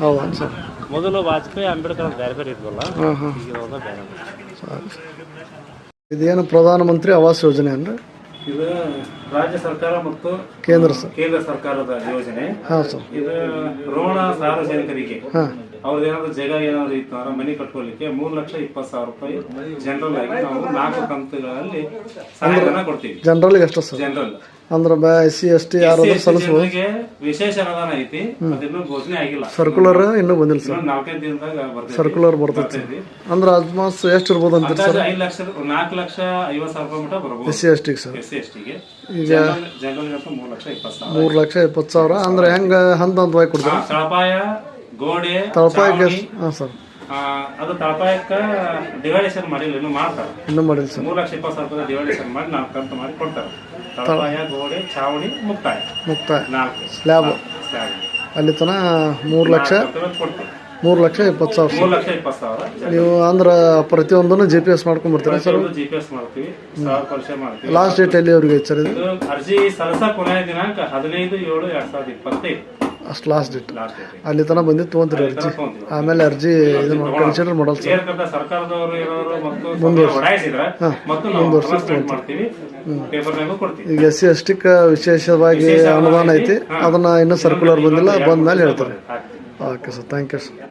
ಹೌದಾ ಸರ್. ಮೊದಲು ವಾಜಪೇಯಿ ಅಂಬೇಡ್ಕರ್ ಬೇರೆ ಬೇರೆ ಇದ್ವಲ್ಲ? ಹಾಂ ಹಾಂ ಈಗ ಬೇರೆ ಇದೇನು ಪ್ರಧಾನಮಂತ್ರಿ ಆವಾಸ್ ಯೋಜನೆ ಅಂದ್ರೆ? ಇದು ರಾಜ್ಯ ಸರ್ಕಾರ ಮತ್ತು ಕೇಂದ್ರ ಸರ್. ಕೇಂದ್ರ ಸರ್ಕಾರದ ಯೋಜನೆ. ಹಾಂ ಸರ್. ಇದು ಋಣ ಸಾರ್ವಜನಿಕರಿಗೆ. ಹಾಂ. ಅವ್ರದ್ದು ಏನಾದ್ರು ಜಗ ಏನಾದ್ರು ಇತ್ತು ಅಂದ್ರೆ ಮನೆ ಕಟ್ಕೊಳ್ಳಿಕ್ಕೆ ಮೂರ್ ಲಕ್ಷ ಇಪ್ಪತ್ತು ಸಾವಿರ ರೂಪಾಯಿ ಜನರಲ್ ಆಗಿ ನಾವು ನಾಲ್ಕು ಕಂತುಗಳಲ್ಲಿ ಸಹಾಯಧನ ಕೊಡ್ತೀವಿ. ಜನರಲ್ಗೆ ಎಷ್ಟು ಜನರಲ್ ಅಂದ್ರೆ ಎಸ್ ಸಿ ಎಸ್ ಟಿ ವಿಶೇಷ ಅನುದಾನ ಐತಿ ಅದಿನ್ನೂ ಘೋಷಣೆ ಆಗಿಲ್ಲ. ಸರ್ಕುಲರ್ ಇನ್ನೂ ಬಂದಿಲ್ಲ ಸರ್. ನಾಲ್ಕೈದು ದಿನದಾಗ ಸರ್ಕುಲರ್ ಬರ್ತೈತಿ. ಬರ್ತೈತಿ. ಅಂದ್ರೆ ಅಜ್ಮಾಸ್ ಎಷ್ಟು ಇರ್ಬೋದು ಅಂತ ಸರ್? ಅಂದಾಜು ಐದು ಲಕ್ಷ ನಾಲ್ಕು ಲಕ್ಷ ಐವತ್ತು ಸಾವಿರ ರೂಪಾಯಿ ಮಟ್ಟ ಬರ್ಬೋದು. ಎಸ್ ಸಿ ಎಸ್ ಟಿಗೆ ಸರ್. ಎಸ್ ಸಿ ಎಸ್ ಟಿಗೆ. ಈಗ ಜನರಲ್ ಅಂತೂ ಮೂರು ಲಕ್ಷ ಇಪ್ಪತ್ತು ಸಾವಿರ ಮೂರು ಲಕ್ಷ ಇಪ್ಪತ್ತು ಸಾವಿರ. ಅಂದ್ರೆ ಹೆಂಗ ಹಂತ ಹಂತವಾಗಿ ಕೊಡ್ತಾರೆ? ಹಾ, ತಳಪಾಯ ಗೋಡೆ ತಳಪಾಯಕ್ಕೆ ಸರ್. ಅದು ತಳಪಾಯಕ್ಕ ಡಿವೈಡೇಷನ್ ಮಾಡಿಲ್ಲ ಇನ್ನು ಮಾಡ್ತಾರೆ. ಇನ್ನೂ ಮಾಡಿಲ್ಲ ಸರ್. ಮೂರು ಲಕ್ಷ ಇಪ್ಪತ್ತು ಸಾವಿರ ರೂಪಾಯಿ ಡಿವೈಡೇಷನ್ ಮಾಡಿ ನಾಲ್ಕು ಕಂತು ಮಾಡಿ ಕೊಡ್ತಾರೆ. ತಳಪಾಯ ಗೋಡೆ ಚಾವಣಿ ಮುಕ್ತಾಯ. ಮುಕ್ತಾಯ. ನಾಲ್ಕು. Slab slab. ಅಲ್ಲಿ ತನ ಮೂರು ಲಕ್ಷ ಕೊಡ್ತೀವಿ ಮೂರು ಲಕ್ಷ ಇಪ್ಪತ್ತು ಸಾವಿರ ಮೂರು ಲಕ್ಷ ಇಪ್ಪತ್ತು ಸಾವಿರ ನೀವು ಅಂದ್ರೆ ಪ್ರತಿಯೊಂದನ್ನು ಜಿ ಪಿ ಎಸ್ ಮಾಡ್ಕೊಂಡ್ಬಿಡ್ತೀರಾ ಸರ್? ಜಿ ಪಿ ಎಸ್ ಮಾಡ್ತೀವಿ. ಲಾಸ್ಟ್ ಡೇಟ್ ಎಲ್ಲಿ ಅವ್ರಿಗೆ ಸರ್ ಇದು? ಇದು ಅರ್ಜಿ ಸಲ್ಲಿಸ ಕೊನೆಯ ದಿನಾಂಕ ಹದಿನೈದು ಏಳು ಎರಡ್ ಸಾವಿರದ ಇಪ್ಪತ್ತೈದು. ಅಷ್ಟು ಲಾಸ್ಟ್ ಡೇಟ್ ಅಲ್ಲಿ ತನಕ ಬಂದಿದ್ದು ತೊಗೊಂತೀರಿ ಅರ್ಜಿ. ಆಮೇಲೆ ಅರ್ಜಿ ಇದನ್ನ ಕನ್ಸಿಡರ್ ಮಾಡಲ್ಲ ಸರ್. ಮುಂದುವರ್ಸಿ ಈಗ ಎಸ್ ಸಿ ಎಸ್ ಟಿಕ್ ವಿಶೇಷವಾಗಿ ಅನುದಾನ ಐತಿ. ಅದನ್ನ ಇನ್ನೂ ಸರ್ಕ್ಯುಲರ್ ಬಂದಿಲ್ಲ ಬಂದ ಮೇಲೆ ಹೇಳ್ತಾರೆ. Okay sir thank you sir.